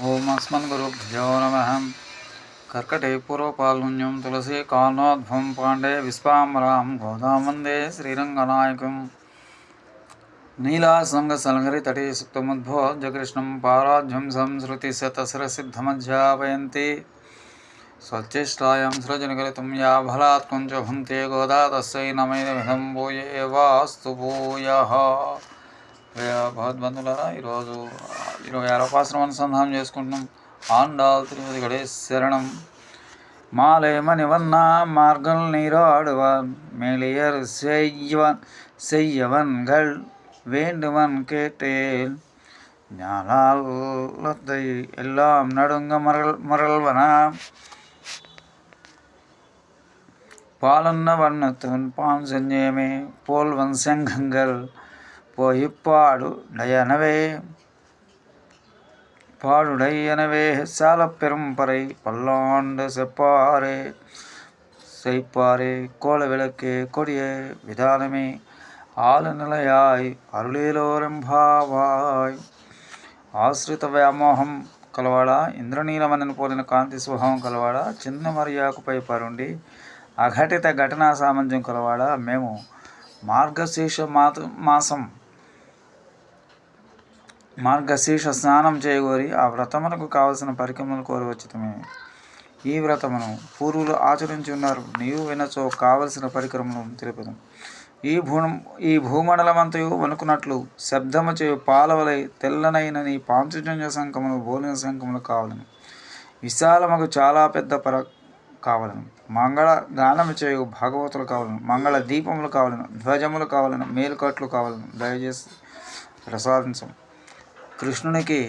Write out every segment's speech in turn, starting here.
ఓం అస్మద్గురుభ్యో నమ. కర్కటే పూర్వపాల్గుణ్యం తులసి కాల్నోద్భవం పాండే విశ్వామరాం విశ్వాంబరాం గోదాం వందే సలహరి తటి తటే సుప్తముద్భోజకృష్ణం పారాధ్యం సంస్కృతి శతసరసిద్ధమధ్యాపయంతి స్వచ్ఛిష్టాయాం సృజనకలితం యా బలాత్ కుంచ గోదా తస్సై నమైదమిదం భూయే వాస్తు భూయః. ప్రియ ఈరోజు ఇరవై ఆరో పాసరం అనుసంధానం చేసుకుంటున్నాం ఆండాల్ తిరుపతి గణేశ్ శరణం மாலைமணிவண்ணா மார்கள் நீராடுவான் மேலியர் செய்வன் செய்யவன்கள் வேண்டுவன் கேட்டேன் ஞானாலத்தை எல்லாம் நடுங்க மரல் மரல்வன பாலன்ன வண்ணத்தன் பான் செஞ்சேமே போல்வன் செங்கங்கள் போயிப்பாடு டயனவே பாடுடை எனவே சாலப் பெரும்பறை பல்லாண்டு செப்பாரே செய்ப்பாரே கோல விளக்கே கொடிய விதானமே ఆలనిలయాయ్ అరుళేలోరంభావాయ్ ఆశ్రిత వ్యామోహం కలవాడ ఇంద్రనీలమనని పోలిన కాంతి స్వభావం కలవాడ చిన్న మరియాకుపై పరుండి అఘటిత ఘటనా సామంజం కలవాడ మేము మార్గశీర్ష మాత మాసం మార్గశీర్ష స్నానం చేయగోరి ఆ వ్రతమునకు కావలసిన పరికరములు కోరవచ్చితమే. ఈ వ్రతమును పూర్వులు ఆచరించి ఉన్నారు. నీవు వినచో కావలసిన పరికరములు తెలుపుదాం ఈ భూ ఈ భూమండలమంతయు వణుకున్నట్లు శబ్దము చేయు పాలవలై తెల్లనైన నీ పాంచజన్య శంఖములు బోలిన శంఖములు కావలను. విశాలముకు చాలా పెద్ద పర కావలను. మంగళ గానము చేయు భాగవతులు కావలను. మంగళ దీపములు కావలను. ధ్వజములు కావలను. మేలుకట్లు కావలను. దయచేసి ప్రసాదించం కృష్ణునికి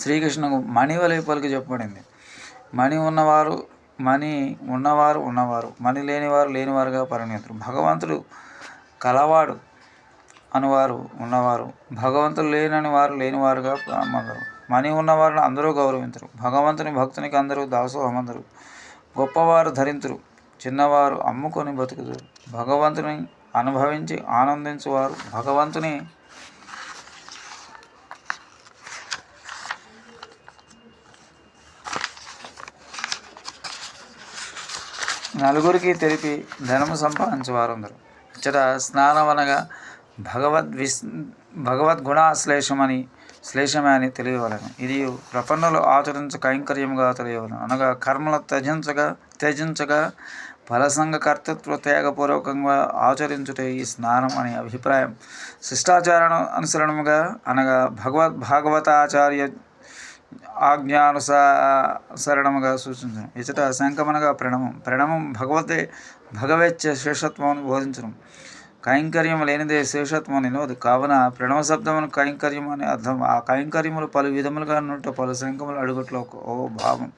శ్రీకృష్ణకు మణివలే పలికి చెప్పబడింది. మణి ఉన్నవారు మణి ఉన్నవారు ఉన్నవారు మణి లేనివారు లేనివారుగా పరిణితులు భగవంతుడు కలవాడు అనువారు ఉన్నవారు భగవంతుడు లేనని వారు లేనివారుగా అందరు మణి ఉన్నవారిని అందరూ గౌరవించరు భగవంతుని భక్తునికి అందరూ దాసోహమందరు గొప్పవారు ధరించరు చిన్నవారు అమ్ముకొని బతుకుతారు భగవంతుని అనుభవించి ఆనందించువారు. భగవంతుని నలుగురికి తెలిపి ధనము సంపాదించేవారు అందరు ఇచ్చట స్నానం అనగా భగవద్ విస్ భగవద్గుణాశ్లేషమని శ్లేషమే అని తెలియవలను. ఇది ప్రపన్నులు ఆచరించ కైంకర్యముగా తెలియవలను. అనగా కర్మలు త్యజించగా త్యజించగా ఫలసంగ కర్తృత్వ త్యాగపూర్వకంగా ఆచరించుటే ఈ స్నానం అనే అభిప్రాయం. శిష్టాచారణ అనుసరణముగా అనగా భగవద్ భాగవతాచార్య ఆజ్ఞానుసరణముగా సూచించను. ఇచ్చట శంకమనగా ప్రణమం. ప్రణమం భగవతే భగవచ్చ శేషత్వమును బోధించడం కైంకర్యం లేనిదే శేషత్వం నిలవదు. కావున ప్రణవ శబ్దమును కైంకర్యం అని అర్థం. ఆ కైంకర్యములు పలు విధములుగా ఉన్నట్టు పలు శంఖములు అడుగుట్లో ఓ భావం.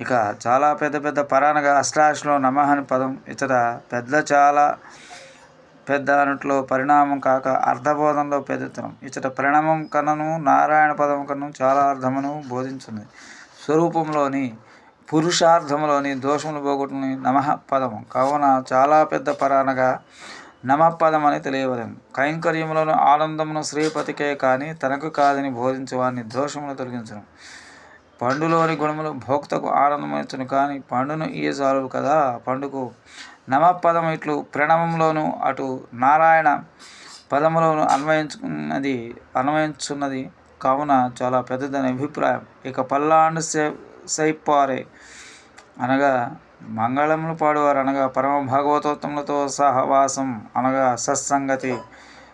ఇక చాలా పెద్ద పెద్ద పరానగా అష్టాశలో నమ అని పదం. ఇతర పెద్ద చాలా పెద్ద అనుట్లో పరిణామం కాక అర్థబోధంలో పెద్దతనం ఇచ్చట ప్రణమం కన్నను నారాయణ పదం కన్ను చాలా అర్థమును బోధించింది. స్వరూపంలోని పురుషార్థంలోని దోషములు పోగొట్టుని నమః పదము. కావున చాలా పెద్ద పరానగా నమపదం అని తెలియవలేము కైంకర్యములను ఆనందమును శ్రీపతికే కానీ తనకు కాదని బోధించేవాడిని దోషమును తొలగించడం పండులోని గుణములు భోక్తకు ఆనందమించను కానీ పండును ఇయ చాలు కదా. పండుకు నమపదం ఇట్లు ప్రణవంలోను అటు నారాయణ పదములోను అన్వయించుకున్నది అన్వయించున్నది కావున చాలా పెద్దదని అభిప్రాయం. ఇక పల్లాండు సే సైపారే అనగా మంగళములు పాడువారు అనగా పరమ భాగవతోత్తములతో సహవాసం అనగా సత్సంగతి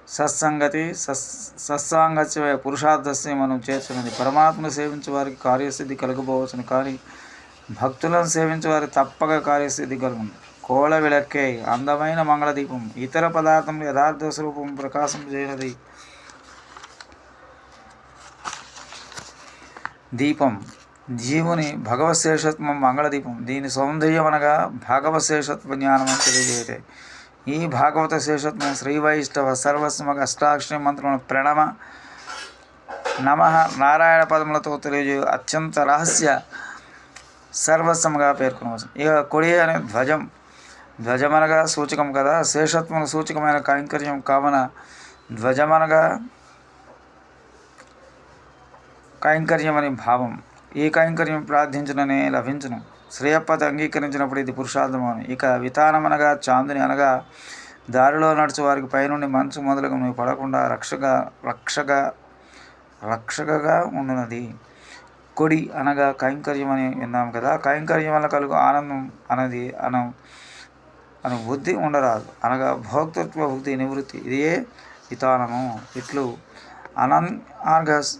సత్సంగతి సస్ సత్సాంగత్య పురుషార్థస్య మనం చేర్చుకుంది పరమాత్మను సేవించే వారికి కార్యసిద్ధి కలగబోవచ్చును కానీ భక్తులను సేవించే వారికి తప్పక కార్యసిద్ధి కలుగును. కోళ విలక్కే అందమైన మంగళదీపం ఇతర పదార్థం యథార్థ స్వరూపం ప్రకాశం చేయనది. దీపం జీవుని భగవశేషత్వం మంగళదీపం. దీని సౌందర్యం అనగా భగవశేషత్వ జ్ఞానం అని తెలియజేయటాయి ఈ భాగవత శేషత్వం శ్రీవైష్ణవ సర్వస్మగ అష్టాక్షరి మంత్రముల ప్రణమ. నమ. నారాయణ పదములతో తెలియజే అత్యంత రహస్య సర్వస్వంగా పేర్కొనవచ్చు ఇక కొడి అనే ధ్వజం. ధ్వజమనగా సూచకం కదా. శేషత్వం సూచకమైన కైంకర్యం కావున ధ్వజమనగా కైంకర్యమని భావం. ఈ కైంకర్యం ప్రార్థించుననే లభించను. శ్రేయప్పత అంగీకరించినప్పుడు ఇది పురుషార్థమవును ఇక వితానం అనగా చాందుని అనగా దారిలో నడుచు వారికి పైనుండి మంచు మొదలుగా నువ్వు పడకుండా రక్షగా రక్షగా రక్షకగా ఉండునది. కొడి అనగా కైంకర్యం అని విన్నాం కదా. కైంకర్యం వల్ల కలుగు ఆనందం అనేది అన అను బుద్ధి ఉండరాదు. అనగా భోక్తృత్వ బుద్ధి నివృత్తి. ఇదే వితానము. ఇట్లు అనన్ ఆర్గస్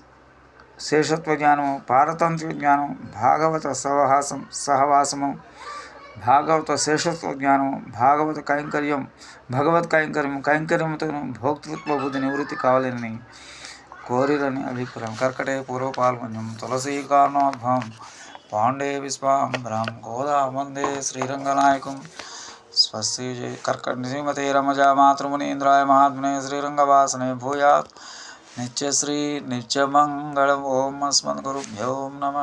జ్ఞానము పారతంత్ర జ్ఞానం భాగవత సహవాసం సహవాసము భాగవత శేషత్వ జ్ఞానం భాగవత కైంకర్యం భగవత్ కైంకర్యం కైంకర్యముతో భోక్తృత్వ బుద్ధి నివృత్తి కావాలని కోరిరని అభిప్రాయం. కర్కటే పూర్వ పాల్గొన్యం తులసీ కారణోద్భవం పాండే విశ్వాంబరం గోదా వందే శ్రీరంగనాయకం స్వస్తి జయ కర్కట శ్రీమతే రమజా మాతృమునీంద్రాయ మహాత్మనే శ్రీరంగవాసనే భూయాత్. నిత్యశ్రీ నిత్యమంగళం ఓం అస్మద్గురుభ్యో నమ.